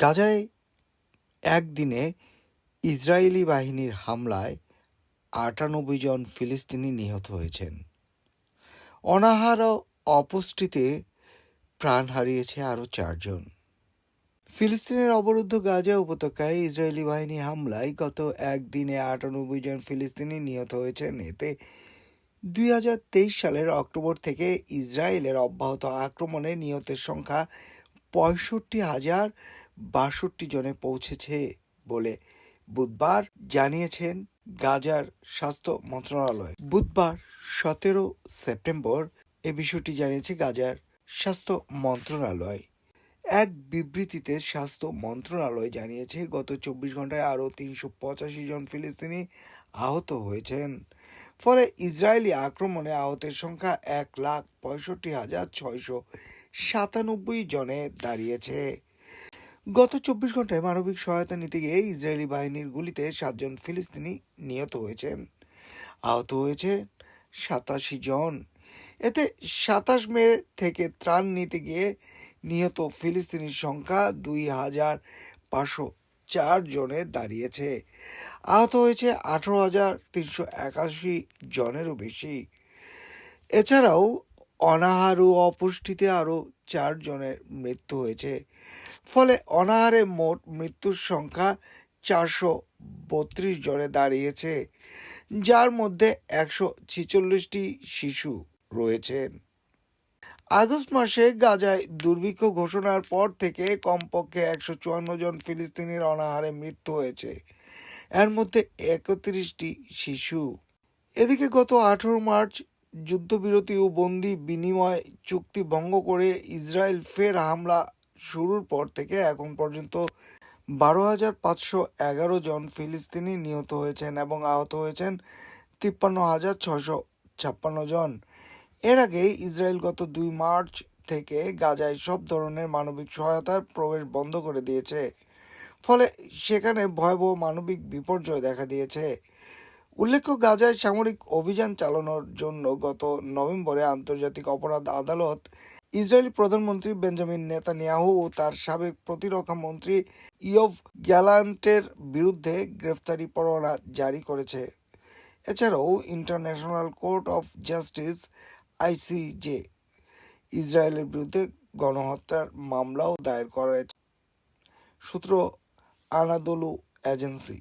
গাজায় একদিনে ইসরায়েলি বাহিনীর হামলায় আটানব্বই জন ফিলিস্তিনি নিহত হয়েছেন। অনাহার অপুষ্টিতে প্রাণ হারিয়েছে আরও চারজন। ফিলিস্তিনের অবরুদ্ধ গাজা উপত্যকায় ইসরায়েলি বাহিনী হামলায় গত একদিনে আটানব্বই জন ফিলিস্তিনি নিহত হয়েছেন। এতে দুই হাজার তেইশ সালের অক্টোবর থেকে ইসরায়েলের অব্যাহত আক্রমণে নিহতের সংখ্যা পঁয়ষট্টি হাজার বাষট্টি জনে পৌঁছেছে বলে বুধবার জানিয়েছেন গাজার স্বাস্থ্য মন্ত্রণালয়। বুধবার সতেরো সেপ্টেম্বর এ বিষয়টি জানিয়েছে গাজার স্বাস্থ্য মন্ত্রণালয়। এক বিবৃতিতে স্বাস্থ্য মন্ত্রণালয় জানিয়েছে, গত চব্বিশ ঘন্টায় আরও তিনশো পঁচাশি জন ফিলিস্তিনি আহত হয়েছেন। ফলে ইসরায়েলি আক্রমণে আহতের সংখ্যা এক লাখ পঁয়ষট্টি হাজার ছয়শো সাতানব্বই জনে দাঁড়িয়েছে। গত চব্বিশ ঘন্টায় মানবিক সহায়তা নিতে গিয়ে ইসরায়েলি বাহিনীর গুলিতে সাতজন ফিলিস্তিনি নিহত হয়েছেন। আহত হয়েছে সাতাশি জন। এতে সাতাশ মে থেকে ত্রাণ নিতে গিয়ে নিহত ফিলিস্তিনির সংখ্যা দুই হাজার পাঁচশো চার জনে দাঁড়িয়েছে। আহত হয়েছে আঠারো হাজার তিনশো একাশি জনেরও বেশি। এছাড়াও অনাহার ও অপুষ্টিতে আরও চার জনের মৃত্যু হয়েছে। ফলে অনাহারে মোট মৃত্যুর সংখ্যা চারশো বত্রিশ জনে দাঁড়িয়েছে, যার মধ্যে একশো ছিচল্লিশটি শিশু রয়েছেন। আগস্ট মাসে গাজায় দুর্ভিক্ষ ঘোষণার পর থেকে কমপক্ষে একশো চুয়ান্ন জন ফিলিস্তিনির অনাহারে মৃত্যু হয়েছে। এর মধ্যে একত্রিশটি শিশু। এদিকে গত আঠেরো মার্চ যুদ্ধবিরতি ও বন্দি বিনিময় চুক্তি ভঙ্গ করে ইসরায়েল ফের হামলা শুরুর পর থেকে এখন পর্যন্ত বারো হাজার পাঁচশো এগারো জন ফিলিস্তিনি নিহত হয়েছেন এবং আহত হয়েছেন তিপ্পান্ন হাজার ছশো ছাপ্পান্ন জন। এর আগে ইসরায়েল গত দুই মার্চ থেকে গাজায় সব ধরনের মানবিক সহায়তার প্রবেশ বন্ধ করে দিয়েছে। ফলে সেখানে ভয়াবহ মানবিক বিপর্যয় দেখা দিয়েছে। উল্লেখ্য, গাজায় সামরিক অভিযান চালানোর জন্য গত নভেম্বরে আন্তর্জাতিক অপরাধ আদালত ইসরায়েলি প্রধানমন্ত্রী বেঞ্জামিন নেতানিয়াহু ও তার সাবেক প্রতিরক্ষা মন্ত্রী ইয়ভ গ্যালান্টের বিরুদ্ধে গ্রেফতারি পরোয়ানা জারি করেছে। এছাড়াও international court of justice ICJ ইসরায়েলের বিরুদ্ধে গণহত্যার মামলাও দায়ের করেছে। সূত্র আনাদোলু এজেন্সি